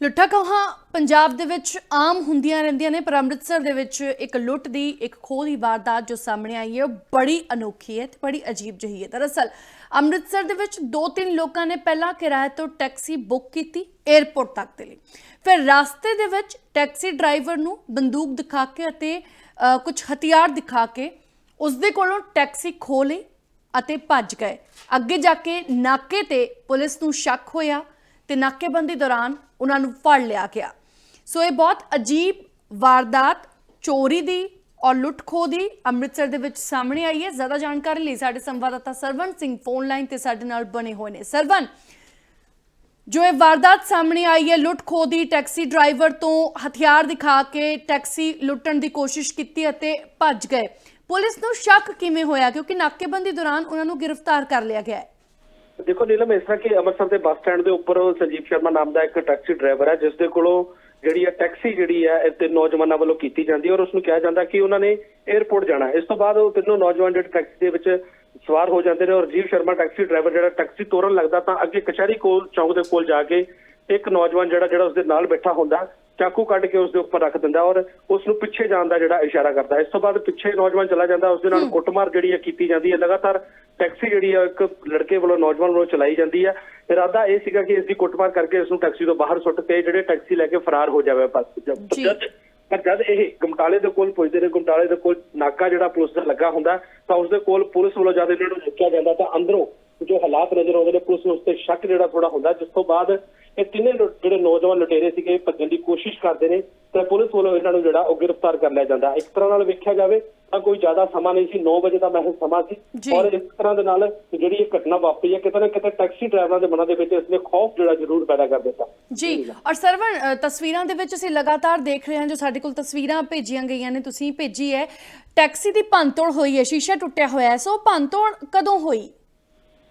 ਲੁੱਟਾਂ ਕਹਾਂ, ਪੰਜਾਬ ਦੇ ਵਿੱਚ ਆਮ ਹੁੰਦੀਆਂ ਰਹਿੰਦੀਆਂ ਨੇ, ਪਰ ਅੰਮ੍ਰਿਤਸਰ ਦੇ ਵਿੱਚ ਇੱਕ ਲੁੱਟ ਦੀ, ਇੱਕ ਖੋਹ ਦੀ ਵਾਰਦਾਤ ਜੋ ਸਾਹਮਣੇ ਆਈ ਹੈ, ਉਹ ਬੜੀ ਅਨੋਖੀ ਹੈ ਤੇ ਬੜੀ ਅਜੀਬ ਜਿਹੀ ਹੈ। ਦਰਅਸਲ, ਅੰਮ੍ਰਿਤਸਰ ਦੇ ਵਿੱਚ ਦੋ ਤਿੰਨ ਲੋਕਾਂ ਨੇ ਪਹਿਲਾਂ ਕਿਰਾਏ ਤੋਂ ਟੈਕਸੀ ਬੁੱਕ ਕੀਤੀ 에ਅਰਪੋਰਟ ਤੱਕ ਦੇ ਲਈ। ਫਿਰ ਰਸਤੇ ਦੇ ਵਿੱਚ ਟੈਕਸੀ ਡਰਾਈਵਰ ਨੂੰ ਬੰਦੂਕ ਦਿਖਾ ਕੇ ਅਤੇ ਕੁਝ ਹਥਿਆਰ ਦਿਖਾ ਕੇ ਉਸ ਦੇ ਕੋਲੋਂ ਟੈਕਸੀ ਖੋਹ ਲਈ ਅਤੇ ਭੱਜ ਗਏ। ਅੱਗੇ ਜਾ ਕੇ ਨਾਕੇ ਤੇ ਪੁਲਿਸ ਨੂੰ ਸ਼ੱਕ ਹੋਇਆ ਤੇ ਨਾਕੇਬੰਦੀ ਦੌਰਾਨ ਉਹਨਾਂ ਨੂੰ ਫੜ ਲਿਆ ਗਿਆ। ਸੋ ਇਹ ਬਹੁਤ ਅਜੀਬ ਵਾਰਦਾਤ, ਚੋਰੀ ਦੀ ਔਰ ਲੁੱਟ ਖੋਹ ਦੀ ਅੰਮ੍ਰਿਤਸਰ ਦੇ ਵਿੱਚ ਸਾਹਮਣੇ ਆਈ ਹੈ। ਜ਼ਿਆਦਾ ਜਾਣਕਾਰੀ ਲਈ ਸਾਡੇ ਸੰਵਾਦਦਾਤਾ ਸਰਵਨ ਸਿੰਘ ਫੋਨ ਲਾਈਨ ਤੇ ਸਾਡੇ ਨਾਲ ਬਣੇ ਹੋਏ ਨੇ। ਸਰਵਨ ਜੋ ਇਹ ਵਾਰਦਾਤ ਸਾਹਮਣੇ ਆਈ ਹੈ ਲੁੱਟ ਖੋਹ ਦੀ, ਟੈਕਸੀ ਡਰਾਈਵਰ ਤੋਂ ਹਥਿਆਰ ਦਿਖਾ ਕੇ ਟੈਕਸੀ ਲੁੱਟਣ ਦੀ ਕੋਸ਼ਿਸ਼ ਕੀਤੀ ਅਤੇ ਭੱਜ ਗਏ। ਪੁਲਿਸ ਨੂੰ ਸ਼ੱਕ ਕਿਵੇਂ ਹੋਇਆ? ਕਿਉਂਕਿ ਨਾਕੇਬੰਦੀ ਦੌਰਾਨ ਉਹਨਾਂ ਨੂੰ ਗ੍ਰਿਫਤਾਰ ਕਰ ਲਿਆ ਗਿਆ ਹੈ। ਦੇਖੋ ਨੀਲਮ, ਇਸ ਤਰ੍ਹਾਂ ਕਿ ਅੰਮ੍ਰਿਤਸਰ ਦੇ ਬੱਸ ਸਟੈਂਡ ਦੇ ਉੱਪਰ ਸੰਜੀਵ ਸ਼ਰਮਾ ਨਾਮ ਦਾ ਇੱਕ ਟੈਕਸੀ ਡਰਾਈਵਰ ਹੈ ਜਿਸ ਦੇ ਕੋਲੋਂ ਜਿਹੜੀ ਹੈ ਟੈਕਸੀ ਜਿਹੜੀ ਹੈ, ਇਹ ਤੇ ਨੌਜਵਾਨਾਂ ਵੱਲੋਂ ਕੀਤੀ ਜਾਂਦੀ ਹੈ ਔਰ ਉਸ ਨੂੰ ਕਿਹਾ ਜਾਂਦਾ ਕਿ ਉਹਨਾਂ ਨੇ 에ਅਰਪੋਰਟ ਜਾਣਾ ਇਸ ਤੋਂ ਬਾਅਦ ਉਹ ਤਿੰਨੋਂ ਨੌਜਵਾਨ ਜਿਹੜੇ ਟੈਕਸੀ ਦੇ ਵਿੱਚ ਸਵਾਰ ਹੋ ਜਾਂਦੇ ਨੇ ਔਰ ਜੀਵ ਸ਼ਰਮਾ ਟੈਕਸੀ ਡਰਾਈਵਰ ਜਿਹੜਾ ਟੈਕਸੀ ਤੋਰਨ ਲੱਗਦਾ ਤਾਂ ਅੱਗੇ ਕਚਹਿਰੀ ਕੋਲ, ਚੌਂਕ ਦੇ ਕੋਲ ਜਾ ਕੇ ਇੱਕ ਨੌਜਵਾਨ ਜਿਹੜਾ ਜਿਹੜਾ ਉਸ ਦੇ ਨਾਲ ਬੈਠਾ ਹੁੰਦਾ ਚਾਕੂ ਕੱਢ ਕੇ ਉਸ ਦੇ ਉੱਪਰ ਰੱਖ ਦਿੰਦਾ ਔਰ ਉਸ ਨੂੰ ਪਿੱਛੇ ਜਾਣ ਦਾ ਜਿਹੜਾ ਇਸ਼ਾਰਾ ਕਰਦਾ। ਇਸ ਤੋਂ ਬਾਅਦ ਪਿੱਛੇ ਨੌਜਵਾਨ ਚਲਾ ਜਾਂਦਾ ਉਸ ਦੇ ਨਾਲ ਕੁੱਟਮਾਰ ਜਿਹੜੀ ਹੈ ਕੀਤੀ ਜਾਂਦੀ ਹੈ। ਲਗਾਤਾਰ ਟੈਕਸੀ ਜਿਹੜੀ ਹੈ ਇੱਕ ਲੜਕੇ ਵੱਲੋਂ ਨੌਜਵਾਨ ਵੱਲੋਂ ਚਲਾਈ ਜਾਂਦੀ ਹੈ। ਇਰਾਦਾ ਇਹ ਸੀਗਾ ਕਿ ਇਸ ਦੀ ਕੁੱਟਮਾਰ ਕਰਕੇ ਇਸ ਨੂੰ ਟੈਕਸੀ ਤੋਂ ਬਾਹਰ ਸੁੱਟ ਕੇ ਜਿਹੜੇ ਟੈਕਸੀ ਲੈ ਕੇ ਫਰਾਰ ਹੋ ਜਾਵੇ। ਬਸ ਜਦ ਪਰ ਜਦ ਇਹ ਗਮਟਾਲੇ ਦੇ ਕੋਲ ਪੁੱਜਦੇ ਨੇ ਗਮਟਾਲੇ ਦੇ ਕੋਲ ਨਾਕਾ ਜਿਹੜਾ ਪੁਲਿਸ ਦਾ ਲੱਗਾ ਹੁੰਦਾ ਤਾਂ ਉਸ ਦੇ ਕੋਲ ਪੁਲਿਸ ਵੱਲੋਂ ਜਦ ਇਹਨਾਂ ਨੂੰ ਰੋਕਿਆ ਜਾਂਦਾ ਤਾਂ ਅੰਦਰੋਂ ਜੋ ਹਾਲਾਤ ਨਜ਼ਰ ਆਉਂਦੇ ਨੇ ਪੁਲਿਸ ਨੂੰ ਉਸ ਤੇ ਸ਼ੱਕ ਜਿਹੜਾ ਥੋੜਾ ਹੁੰਦਾ ਜਿਸ ਤੋਂ ਬਾਅਦ ਇਹ ਤਿੰਨੇ ਜਿਹੜੇ ਨੌਜਵਾਨ ਲੁਟੇਰੇ ਸੀਗੇ ਭੱਜਣ ਦੀ ਕੋਸ਼ਿਸ਼ ਕਰਦੇ ਨੇ ਤੇ ਪੁਲਿਸ ਵੱਲੋਂ ਇਹਨਾਂ ਨੂੰ ਜਿਹੜਾ ਉਹ ਗ੍ਰਿਫਤਾਰ ਕਰ ਲਿਆ ਜਾਂਦਾ। ਇੱਕ ਤਰ੍ਹਾਂ ਨਾਲ ਵੇਖਿਆ ਜਾਵੇ ਤਾਂ ਕੋਈ ਜ਼ਿਆਦਾ ਸਮਾਂ ਨਹੀਂ ਸੀ 9 ਵਜੇ ਦਾ ਮਹਿਜ਼ ਸਮਾਂ। ਸੀ। ਔਰ ਇਸ ਤਰ੍ਹਾਂ ਦੇ ਨਾਲ ਜਿਹੜੀ ਇਹ ਘਟਨਾ ਵਾਪਰੀ ਹੈ ਕਿਤੇ ਨਾ ਕਿਤੇ ਟੈਕਸੀ ਡਰਾਈਵਰਾਂ ਦੇ ਮਨਾਂ ਦੇ ਵਿੱਚ ਇਸਨੇ ਖੌਫ ਜਿਹੜਾ ਜ਼ਰੂਰ ਪੈਦਾ ਕਰ ਦਿੱਤਾ। ਜੀ ਔਰ ਸਰਵਣ ਤਸਵੀਰਾਂ ਦੇ ਵਿੱਚ ਅਸੀਂ ਲਗਾਤਾਰ ਦੇਖ ਰਹੇ ਹਾਂ ਜੋ ਸਾਡੇ ਕੋਲ ਤਸਵੀਰਾਂ ਭੇਜੀਆਂ ਗਈਆਂ ਨੇ ਤੁਸੀਂ ਭੇਜੀ ਹੈ ਟੈਕਸੀ ਦੀ ਭੰਨਤੋੜ ਹੋਈ ਹੈ ਸ਼ੀਸ਼ਾ ਟੁੱਟਿਆ ਹੋਇਆ ਹੈ। ਸੋ ਭੰਨਤੋੜ ਕਦੋਂ ਹੋਈ?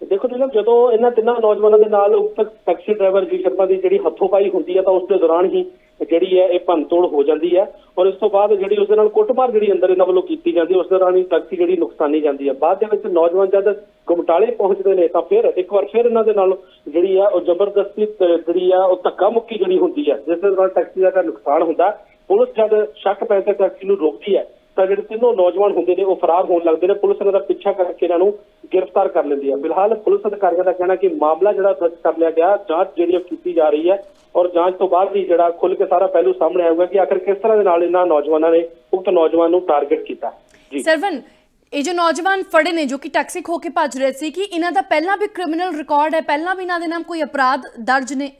ਦੇਖੋ ਜੀ ਜਦੋਂ ਇਹਨਾਂ ਤਿੰਨਾਂ ਨੌਜਵਾਨਾਂ ਦੇ ਨਾਲ ਉਕਤ ਟੈਕਸੀ ਡਰਾਈਵਰ ਜੀ ਸ਼ਰਮਾ ਦੀ ਜਿਹੜੀ ਹੱਥੋਂ ਪਾਈ ਹੁੰਦੀ ਹੈ ਤਾਂ ਉਸ ਦੇ ਦੌਰਾਨ ਹੀ ਜਿਹੜੀ ਹੈ ਇਹ ਭੰਨਤੋੜ ਹੋ ਜਾਂਦੀ ਹੈ ਔਰ ਇਸ ਤੋਂ ਬਾਅਦ ਜਿਹੜੀ ਉਸ ਦੇ ਨਾਲ ਕੁੱਟਮਾਰ ਜਿਹੜੀ ਅੰਦਰ ਇਹਨਾਂ ਵੱਲੋਂ ਕੀਤੀ ਜਾਂਦੀ ਹੈ ਉਸ ਦੌਰਾਨ ਹੀ ਟੈਕਸੀ ਜਿਹੜੀ ਨੁਕਸਾਨੀ ਜਾਂਦੀ ਹੈ। ਬਾਅਦ ਦੇ ਵਿੱਚ ਨੌਜਵਾਨ ਜਦ ਗੁਮਟਾਲੇ ਪਹੁੰਚਦੇ ਨੇ, ਤਾਂ ਫਿਰ ਇੱਕ ਵਾਰ ਫਿਰ ਇਹਨਾਂ ਦੇ ਨਾਲ ਜਿਹੜੀ ਆ, ਉਹ ਜ਼ਬਰਦਸਤੀ ਜਿਹੜੀ ਆ, ਉਹ ਧੱਕਾ ਮੁੱਕੀ ਜਿਹੜੀ ਹੁੰਦੀ ਹੈ, ਜਿਸ ਦੇ ਨਾਲ ਟੈਕਸੀ ਦਾ ਤਾਂ ਨੁਕਸਾਨ ਹੁੰਦਾ, ਪੁਲਿਸ ਜਦ ਸ਼ੱਕ ਪੈਸੇ ਟੈਕਸੀ ਨੂੰ ਰੋਕਦੀ ਹੈ ਤਾਂ ਜਿਹੜੇ ਤਿੰਨੋਂ ਨੌਜਵਾਨ ਹੁੰਦੇ ਨੇ ਉਹ ਫਰਾਰ ਹੋਣ ਲੱਗਦੇ ਨੇ। ਪੁਲਿਸ ਇਹਨਾਂ ਦਾ ਪਿੱਛਾ ਕਰਕੇ ਇਹਨਾਂ ਨੂੰ ਗ੍ਰਿਫਤਾਰ ਕਰ ਲੈਂਦੀ ਹੈ ਫਿਲਹਾਲ ਪੁਲਿਸ ਅਧਿਕਾਰੀਆਂ ਦਾ ਕਹਿਣਾ ਕਿ ਮਾਮਲਾ ਜਿਹੜਾ ਦਰਜ ਕਰ ਲਿਆ ਗਿਆ ਜਾਂਚ ਜਿਹੜੀ ਕੀਤੀ ਜਾ ਰਹੀ ਹੈ ਔਰ ਜਾਂਚ ਤੋਂ ਬਾਅਦ ਹੀ ਜਿਹੜਾ ਖੁੱਲ ਕੇ ਸਾਰਾ ਪਹਿਲੂ ਸਾਹਮਣੇ ਆਊਗਾ ਕਿ ਆਖਰ ਕਿਸ ਤਰ੍ਹਾਂ ਦੇ ਨਾਲ ਇਹਨਾਂ ਨੌਜਵਾਨਾਂ ਨੇ ਉਕਤ ਨੌਜਵਾਨ ਨੂੰ ਟਾਰਗੇਟ ਕੀਤਾ। ਜੀ। ਸਰਵਨ ਇਹ ਜੋ ਨੌਜਵਾਨ ਫੜੇ ਨੇ ਜੋ ਕਿ ਟੈਕਸੀ ਖੋ ਕੇ ਭੱਜ ਰਹੇ ਸੀ ਕਿ ਇਹਨਾਂ ਦਾ ਪਹਿਲਾਂ ਵੀ ਕ੍ਰਿਮੀਨਲ ਰਿਕਾਰਡ ਹੈ? ਪਹਿਲਾਂ ਵੀ ਇਹਨਾਂ ਦੇ ਨਾਮ ਕੋਈ ਅਪਰਾਧ ਦਰਜ ਨੇ?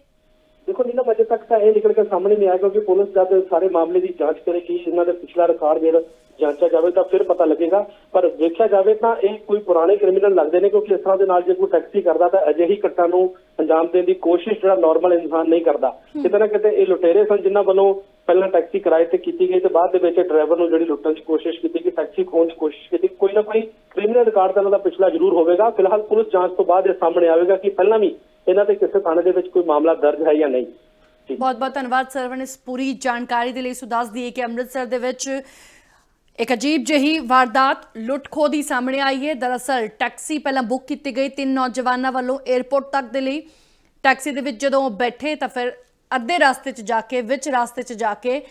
ਦੇਖੋ ਨੀਲਮ ਅਜੇ ਤੱਕ ਤਾਂ ਇਹ ਨਿਕਲ ਕੇ ਸਾਹਮਣੇ ਨਹੀਂ ਆਇਆ ਕਿਉਂਕਿ ਪੁਲਿਸ ਜਦ ਸਾਰੇ ਮਾਮਲੇ ਦੀ ਜਾਂਚ ਕਰੇਗੀ ਇਹਨਾਂ ਦੇ ਪਿਛਲਾ ਰਿਕਾਰਡ ਜਿਹੜਾ ਜਾਂਚਿਆ ਜਾਵੇ ਤਾਂ ਫਿਰ ਪਤਾ ਲੱਗੇਗਾ। ਪਰ ਵੇਖਿਆ ਜਾਵੇ ਤਾਂ ਇਹ ਕੋਈ ਪੁਰਾਣੇ ਕ੍ਰਿਮੀਨਲ ਲੱਗਦੇ ਨੇ ਕਿਉਂਕਿ ਇਸ ਤਰ੍ਹਾਂ ਦੇ ਨਾਲ ਜੇ ਕੋਈ ਟੈਕਸੀ ਕਰਦਾ ਤਾਂ ਅਜਿਹੀ ਘਟਨਾ ਨੂੰ ਅੰਜਾਮ ਦੇਣ ਦੀ ਕੋਸ਼ਿਸ਼ ਜਿਹੜਾ ਨਾਰਮਲ ਇਨਸਾਨ ਨਹੀਂ ਕਰਦਾ। ਕਿਤੇ ਨਾ ਕਿਤੇ ਇਹ ਲੁਟੇਰੇ ਸਨ ਜਿਨ੍ਹਾਂ ਵੱਲੋਂ ਪਹਿਲਾਂ ਟੈਕਸੀ ਕਿਰਾਏ ਤੇ ਕੀਤੀ ਗਈ ਤੇ ਬਾਅਦ ਦੇ ਵਿੱਚ ਡਰਾਈਵਰ ਨੂੰ ਜਿਹੜੀ ਲੁੱਟਣ ਦੀ ਕੋਸ਼ਿਸ਼ ਕੀਤੀ ਕਿ ਟੈਕਸੀ ਖੋਹਣ ਦੀ ਕੋਸ਼ਿਸ਼ ਕੀਤੀ। ਕੋਈ ਨਾ ਕੋਈ ਕ੍ਰਿਮੀਨਲ ਰਿਕਾਰਡ ਤਾਂ ਇਹਨਾਂ ਦਾ ਪਿਛਲਾ ਜ਼ਰੂਰ ਹੋਵੇਗਾ। ਫਿਲਹਾਲ ਪੁਲਿਸ ਜਾਂਚ ਤੋਂ ਬਾਅਦ ਇਹ ਸਾਹਮਣੇ ਆਵੇਗਾ ਕਿ ਪਹਿਲਾਂ ਵੀ ਇਹਨਾਂ ਤੇ ਕਿਸੇ ਥਾਣੇ ਦੇ ਵਿੱਚ ਕੋਈ ਮਾਮਲਾ ਦਰਜ ਹੈ ਜਾਂ ਨਹੀਂ। ਬਹੁਤ ਬਹੁਤ ਧੰਨਵਾਦ ਸਰਵਨ ਇਸ ਪੂਰੀ ਜਾਣਕਾਰੀ ਦੇ ਲਈ ਸੋ ਦੱਸ ਦਈਏ ਕਿ ਅੰਮ੍ਰਿਤਸਰ ਦੇ ਵਿੱਚ ਇੱਕ ਅਜੀਬ ਜਿਹੀ ਵਾਰਦਾਤ ਲੁੱਟ ਖੋਹ ਦੀ ਸਾਹਮਣੇ ਆਈ ਹੈ। ਦਰਅਸਲ ਟੈਕਸੀ ਪਹਿਲਾਂ ਬੁੱਕ ਕੀਤੀ ਗਈ ਤਿੰਨ ਨੌਜਵਾਨਾਂ ਵੱਲੋਂ 에ਅਰਪੋਰਟ ਤੱਕ ਦੇ ਲਈ। ਟੈਕਸੀ ਦੇ ਵਿੱਚ ਜਦੋਂ ਉਹ ਬੈਠੇ ਤਾਂ ਫਿਰ ਅੱਧੇ ਰਸਤੇ 'ਚ ਜਾ ਕੇ, ਵਿੱਚ ਰਸਤੇ 'ਚ ਜਾ ਕੇ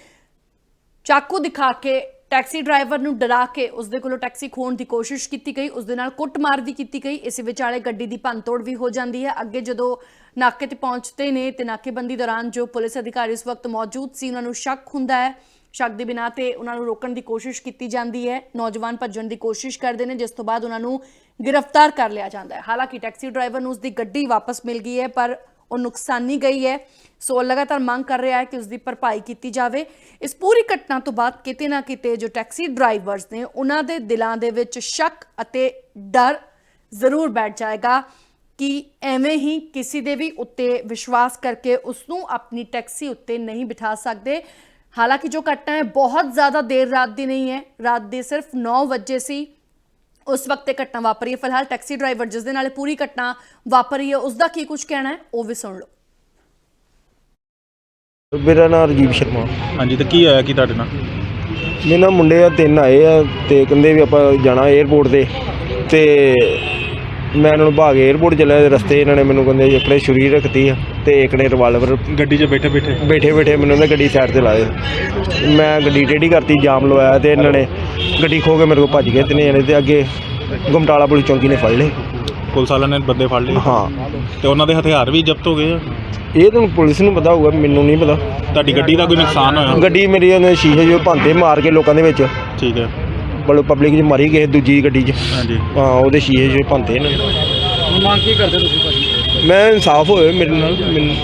ਚਾਕੂ ਦਿਖਾ ਕੇ ਟੈਕਸੀ ਡਰਾਈਵਰ ਨੂੰ ਡਰਾ ਕੇ ਉਸ ਦੇ ਕੋਲੋਂ ਟੈਕਸੀ ਖੋਣ ਦੀ ਕੋਸ਼ਿਸ਼ ਕੀਤੀ ਗਈ। ਉਸ ਦੇ ਨਾਲ ਕੁੱਟਮਾਰ ਵੀ ਕੀਤੀ ਗਈ। ਇਸ ਵਿਚਾਲੇ ਗੱਡੀ ਦੀ ਭੰਨਤੋੜ ਵੀ ਹੋ ਜਾਂਦੀ ਹੈ। ਅੱਗੇ ਜਦੋਂ ਨਾਕੇ ਤੇ ਪਹੁੰਚਦੇ ਨੇ ਤੇ ਨਾਕੇਬੰਦੀ ਦੌਰਾਨ ਜੋ ਪੁਲਿਸ ਅਧਿਕਾਰੀ ਉਸ ਵਕਤ ਮੌਜੂਦ ਸੀ, ਉਹਨਾਂ ਨੂੰ ਸ਼ੱਕ ਹੁੰਦਾ ਹੈ ਸ਼ੱਕ ਦੇ ਬਿਨਾਂ ਤੇ ਉਹਨਾਂ ਨੂੰ ਰੋਕਣ ਦੀ ਕੋਸ਼ਿਸ਼ ਕੀਤੀ ਜਾਂਦੀ ਹੈ। ਨੌਜਵਾਨ ਭੱਜਣ ਦੀ ਕੋਸ਼ਿਸ਼ ਕਰਦੇ ਨੇ, ਜਿਸ ਤੋਂ ਬਾਅਦ ਉਹਨਾਂ ਨੂੰ ਗ੍ਰਿਫਤਾਰ ਕਰ ਲਿਆ ਜਾਂਦਾ ਹੈ। ਹਾਲਾਂਕਿ ਟੈਕਸੀ ਡਰਾਈਵਰ ਨੂੰ ਉਸ ਦੀ ਗੱਡੀ ਵਾਪਸ ਮਿਲ ਗਈ ਹੈ, ਪਰ ਉਹ ਨੁਕਸਾਨੀ ਗਈ ਹੈ। ਸੋ ਲਗਾਤਾਰ ਮੰਗ ਕਰ ਰਿਹਾ ਹੈ ਕਿ ਉਸ ਦੀ ਭਰਪਾਈ ਕੀਤੀ ਜਾਵੇ। ਇਸ ਪੂਰੀ ਘਟਨਾ ਤੋਂ ਬਾਅਦ ਕਿਤੇ ਨਾ ਕਿਤੇ ਜੋ ਟੈਕਸੀ ਡਰਾਈਵਰਸ ਨੇ, ਉਹਨਾਂ ਦੇ ਦਿਲਾਂ ਦੇ ਵਿੱਚ ਸ਼ੱਕ ਅਤੇ ਡਰ ਜ਼ਰੂਰ ਬੈਠ ਜਾਏਗਾ ਕਿ ਐਵੇਂ ਹੀ ਕਿਸੇ ਦੇ ਵੀ ਉੱਤੇ ਵਿਸ਼ਵਾਸ ਕਰਕੇ ਉਸ ਨੂੰ ਆਪਣੀ ਟੈਕਸੀ ਉੱਤੇ ਨਹੀਂ ਬਿਠਾ ਸਕਦੇ। ਹਾਲਾਂਕਿ ਜੋ ਘਟਨਾ ਹੈ ਬਹੁਤ ਜ਼ਿਆਦਾ ਦੇਰ ਰਾਤ ਦੀ ਨਹੀਂ ਹੈ ਰਾਤ ਦੇ ਸਿਰਫ 9 ਵਜੇ ਸੀ ਉਸ ਵਕਤ ਇਹ ਘਟਨਾ ਵਾਪਰੀ ਹੈ ਫਿਲਹਾਲ ਟੈਕਸੀ ਡਰਾਈਵਰ ਜਿਸ ਦੇ ਨਾਲ ਇਹ ਪੂਰੀ ਘਟਨਾ ਵਾਪਰੀ ਹੈ ਉਸ ਦਾ ਕੀ ਕੁਝ ਕਹਿਣਾ ਹੈ ਉਹ ਵੀ ਸੁਣ ਲਓ ਮੇਰਾ ਨਾਮ ਰਜੀਵ ਸ਼ਰਮਾ ਹਾਂਜੀ ਤੇ ਕੀ ਹੋਇਆ? ਕੀ ਤੁਹਾਡੇ ਨਾਲ? ਮੇਰੇ ਨਾਲ ਮੁੰਡੇ ਆ ਤਿੰਨ ਆਏ ਆ ਤੇ ਕਹਿੰਦੇ ਵੀ ਆਪਾਂ ਜਾਣਾ 에ਅਰਪੋਰਟ ਤੇ। ਤੇ ਮੈਂ ਇਹਨਾਂ ਨੂੰ ਭਾਗ 에ਅਰਪੋਰਟ ਚੱਲਿਆ ਤੇ ਰਸਤੇ ਇਹਨਾਂ ਨੇ ਮੈਨੂੰ ਕਹਿੰਦੇ ਇੱਕ ਨੇ ਛੁਰੀ ਰੱਖਤੀ ਆ ਤੇ ਇੱਕ ਨੇ ਰਿਵਾਲਵਰ ਗੱਡੀ 'ਚ ਬੈਠੇ ਬੈਠੇ? ਬੈਠੇ ਬੈਠੇ ਮੈਨੂੰ ਉਹਨੇ ਗੱਡੀ ਸਾਈਡ ਤੇ ਲਾਏ ਮੈਂ ਗੱਡੀ ਟੇਢੀ ਕਰਤੀ ਜਾਮ ਲਵਾਇਆ ਤੇ ਇਹਨਾਂ ਨੇ ਗੱਡੀ ਖੋ ਕੇ ਮੇਰੇ ਕੋਲ ਭੱਜ ਗਏ ਤਿੰਨੇ ਜਣੇ ਤੇ ਅੱਗੇ ਗੁਮਟਾਲਾ ਪੁਲਿਸ ਚੌਂਕੀ ਨੇ ਫੜ ਲਏ ਪੁਲਿਸ ਵਾਲਿਆਂ ਨੇ ਬੰਦੇ ਫੜ ਲਏ? ਹਾਂ। ਤੇ ਉਹਨਾਂ ਦੇ ਹਥਿਆਰ ਵੀ ਜ਼ਬਤ ਹੋ ਗਏ ਆ? ਇਹ ਤਾਂ ਪੁਲਿਸ ਨੂੰ ਪਤਾ ਹੋਊਗਾ ਮੈਨੂੰ ਨਹੀਂ ਪਤਾ। ਤੁਹਾਡੀ ਗੱਡੀ ਦਾ ਕੋਈ ਨੁਕਸਾਨ ਹੋਇਆ? ਗੱਡੀ ਮੇਰੀ ਉਹਨੇ ਸ਼ੀਸ਼ੇ ਜੋ ਭੰਤੇ ਮਾਰ ਕੇ ਲੋਕਾਂ ਦੇ ਵਿੱਚ। ਠੀਕ ਹੈ। ਬਲ ਪਬਲਿਕ 'ਚ ਮਾਰੀ ਗਏ ਦੂਜੀ ਗੱਡੀ 'ਚ। ਹਾਂਜੀ। ਹਾਂ ਉਹਦੇ ਸ਼ੀਸ਼ੇ ਜੋ ਭੰਤੇ ਨੇ। ਮੰਗ ਕੀ ਕਰਦੇ ਤੁਸੀਂ ਭਾਜੀ? ਮੈਂ ਇਨਸਾਫ ਹੋਏ ਮੇਰੇ ਨਾਲ ਮੈਨੂੰ